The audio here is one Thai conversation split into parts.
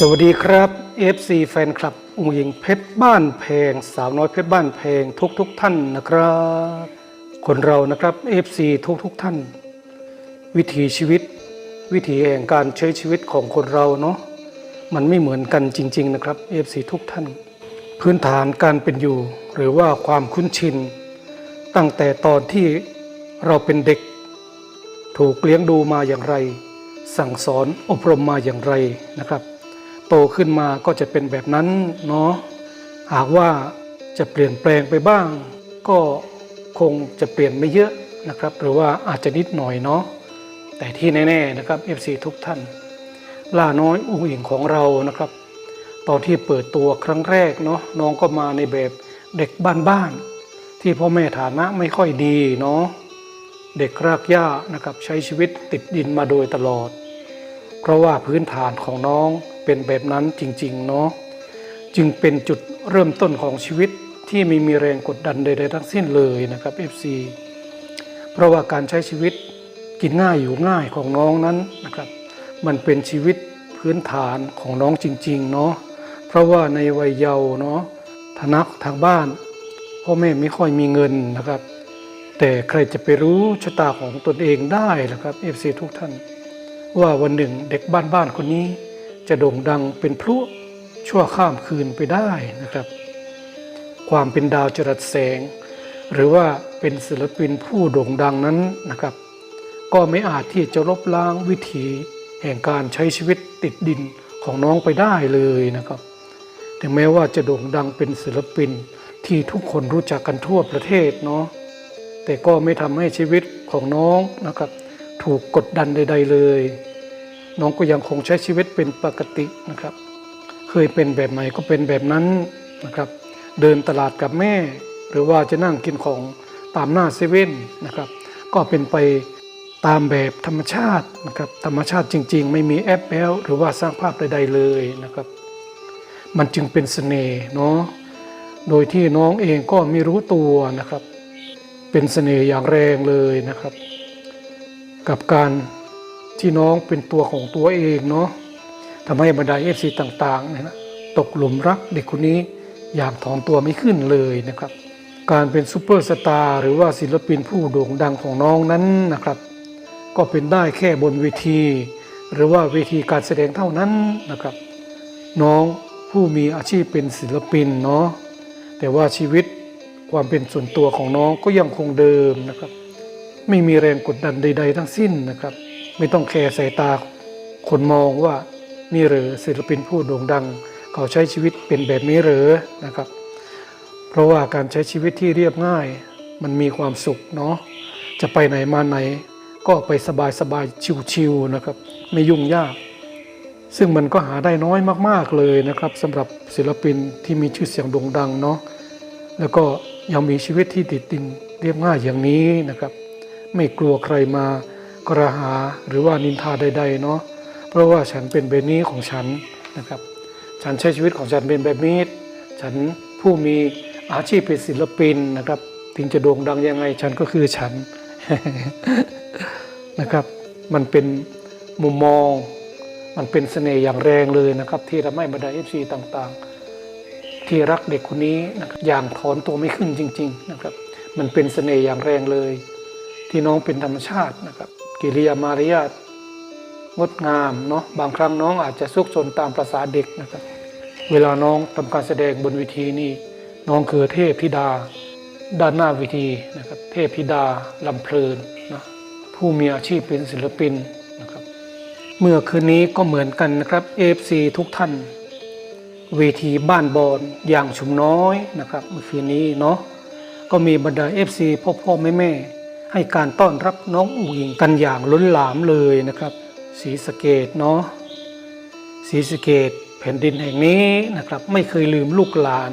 สวัสดีครับ FC แฟนคลับอุงหญิงเพชรบ้านเพงสาวน้อยเพชรบ้านเพงทุกทุกๆท่านนะครับ คนเรานะครับ FC ทุกทุกท่าน วิถีชีวิต วิถีแห่งการใช้ชีวิตของคนเราเนาะมันไม่เหมือนกันจริง ๆ นะครับ FC ทุกท่าน พื้นฐานการเป็นอยู่ หรือว่าความคุ้นชิน ตั้งแต่ตอนที่เราเป็นเด็ก ถูกเลี้ยงดูมาอย่างไร สั่งสอนอบรมมาอย่างไรนะครับ โตขึ้นมาก็จะเป็นแบบนั้นเนาะหากว่าจะเปลี่ยนแปลงไปบ้าง ก็คงจะเปลี่ยนไม่เยอะนะครับ หรือว่าอาจจะนิดหน่อยเนาะแต่ที่แน่ๆนะครับ FC ทุกท่านล่าน้อยอุ้งอิงของเรานะครับ ตอนที่เปิดตัวครั้งแรกเนาะน้องก็มาในแบบเด็กบ้านๆที่พ่อแม่ฐานะไม่ค่อยดีเนาะเด็กรากหญ้านะครับใช้ชีวิตติดดินมาโดยตลอด เพราะว่าพื้นฐานของน้อง เป็นแบบนั้นจริงๆเนาะจึงเป็นจุดเริ่มต้นของชีวิตที่ไม่มีแรงกดดันใดๆทั้งสิ้นเลยนะครับ FC เพราะว่าการใช้ชีวิตกินง่ายอยู่ง่ายของน้องนั้นนะครับ มันเป็นชีวิตพื้นฐานของน้องจริงๆเนาะเพราะว่าในวัยเยาว์เนาะฐานะทางบ้านพ่อแม่ไม่ค่อยมีเงินนะครับ แต่ใครจะไปรู้ชะตาของตนเองได้ล่ะครับ FC ทุกท่าน ว่าวันหนึ่งเด็กบ้านๆคนนี้ จะโด่งดังเป็นพลุชั่วข้ามคืนไปได้นะครับ ความเป็นดาวจรัสแสง หรือว่าเป็นศิลปินผู้โด่งดังนั้นนะครับ ก็ไม่อาจที่จะลบล้างวิถีแห่งการใช้ชีวิตติดดินของน้องไปได้เลยนะครับ ถึงแม้ว่าจะโด่งดังเป็นศิลปินที่ทุกคนรู้จักกันทั่วประเทศเนาะแต่ก็ไม่ทำให้ชีวิตของน้องนะครับ ถูกกดดันใด ๆ เลย น้องก็ยังคงใช้ชีวิตเป็นปกตินะครับ เคยเป็นแบบไหนก็เป็นแบบนั้นนะครับ เดินตลาดกับแม่ หรือว่าจะนั่งกินของตามหน้าเซเว่นนะครับ ก็เป็นไปตามแบบธรรมชาตินะครับธรรมชาติจริง ๆ ไม่มีแอปแอลหรือว่าสร้างภาพใด ๆ เลยนะครับ มันจึงเป็นเสน่ห์เนาะโดยที่น้องเองก็ไม่รู้ตัวนะครับ เป็นเสน่ห์อย่างแรงเลยนะครับ กับการ ที่น้องเป็นตัวของตัวเองเนาะทำให้บรรดาเอฟซีต่างๆเนี่ยนะตกหลุมรักเด็กคนนี้อย่างถอนตัวไม่ขึ้นเลยนะครับ การเป็นซูเปอร์สตาร์หรือว่าศิลปินผู้โด่งดังของน้องนั้นนะครับ ก็เป็นได้แค่บนเวที หรือว่าเวทีการแสดงเท่านั้นนะครับ น้องผู้มีอาชีพเป็นศิลปินเนาะแต่ว่าชีวิตความเป็นส่วนตัวของน้องก็ยังคงเดิมนะครับ ไม่มีแรงกดดันใด ๆ ทั้งสิ้นนะครับ ไม่ต้องแคร์สายตาคนมองว่านี่หรือศิลปินผู้โด่งดัง เขาใช้ชีวิตเป็นแบบนี้หรือนะครับ เพราะว่าการใช้ชีวิตที่เรียบง่าย มันมีความสุขเนาะจะไปไหนมาไหน ก็ไปสบายๆชิวๆนะครับ ไม่ยุ่งยาก ซึ่งมันก็หาได้น้อยมากๆเลยนะครับสำหรับศิลปินที่มีชื่อเสียงโด่งดังเนาะแล้วก็ยังมีชีวิตที่ติดดินเรียบง่ายอย่างนี้นะครับ ไม่กลัวใครมา กระหาหรือว่านินทาใดๆเนาะเพราะว่าฉันเป็นแบบนี้ของฉันนะครับ ฉันใช้ชีวิตของฉันเป็นแบบนี้ฉันผู้มีอาชีพเป็นศิลปินนะครับ ถึงจะโด่งดังยังไง ฉันก็คือฉันนะครับ มันเป็นมุมมอง มันเป็นเสน่ห์อย่างแรงเลยนะครับ ที่ทำให้บรรดาเอฟซีต่างๆ ที่รักเด็กคนนี้นะครับอย่างถอนตัวไม่ขึ้นจริง ๆ นะครับ มันเป็นเสน่ห์อย่างแรงเลย ที่น้องเป็นธรรมชาตินะครับ กิริยามารยาทงดงามเนาะบางครั้งน้องอาจจะซุกซนตามประษาเด็กนะครับ เวลาน้องทำการแสดงบนเวทีนี่น้องคือเทพธิดา ด้านหน้าเวทีนะครับเทพธิดาลำเพลินนะผู้มีอาชีพเป็นศิลปินนะครับ เมื่อคืนนี้ก็เหมือนกันนะครับ AFC ทุกท่าน เวทีบ้านบอนอย่างชุมน้อยนะครับ เมื่อคืนนี้เนาะก็มีบรรดา FC พ่อพ่อแม่แม่ ให้การต้อนรับน้องอูหญิงกันอย่างล้นหลามเลยนะครับศรีสะเกดเนาะศรีสะเกดแผ่นดินแห่งนี้นะครับ ไม่เคยลืมลูกหลาน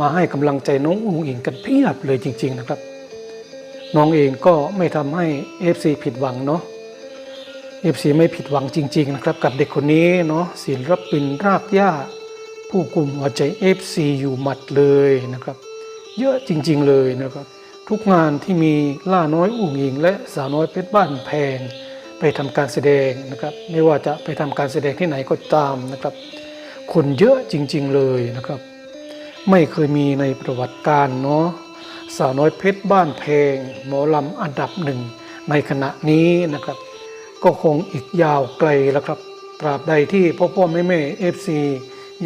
มาให้กำลังใจน้องอูหญิงกันเพียบเลยจริง ๆนะครับ น้องเองก็ไม่ทำให้ FC ผิดหวังเนาะเอฟซีไม่ผิดหวังจริง ๆ นะครับ กับเด็กคนนี้เนาะศิลปินรากหญ้า ผู้กลุ่มหัวใจเอฟซีอยู่หมัดเลยนะครับ เยอะจริง ๆ เลยนะครับ ทุกงานที่มีล่าน้อยอุ่งอิง และสาวน้อยเพชรบ้านแพงไปทำการแสดงนะครับ ไม่ว่าจะไปทำการแสดงที่ไหนก็ตามนะครับ คนเยอะจริงๆเลยนะครับ ไม่เคยมีในประวัติการเนาะสาวน้อยเพชรบ้านเพงหมอลำอันดับหนึ่งในขณะนี้นะครับ ก็คงอีกยาวไกลแล้วครับ ตราบใดที่พ่อพ่อแม่แม่เอฟซี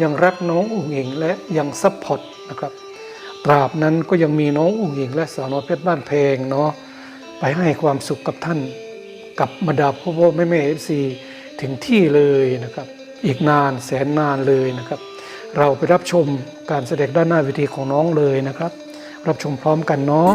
ยังรักน้องอุ๋งอิงและยังซัพพอร์ตนะครับ ตราบนั้นก็ยังมีน้องอุ๋งอิงและสาวน้อยเพชรบ้านเพลงเนาะไปให้ความสุขกับท่านกับบรรดาพ่อพ่อแม่แม่เอฟซีถึงที่เลยนะครับ อีกนานแสนนานเลยนะครับ เราไปรับชมการแสดงด้านหน้าเวทีของน้องเลยนะครับ รับชมพร้อมกันเนาะ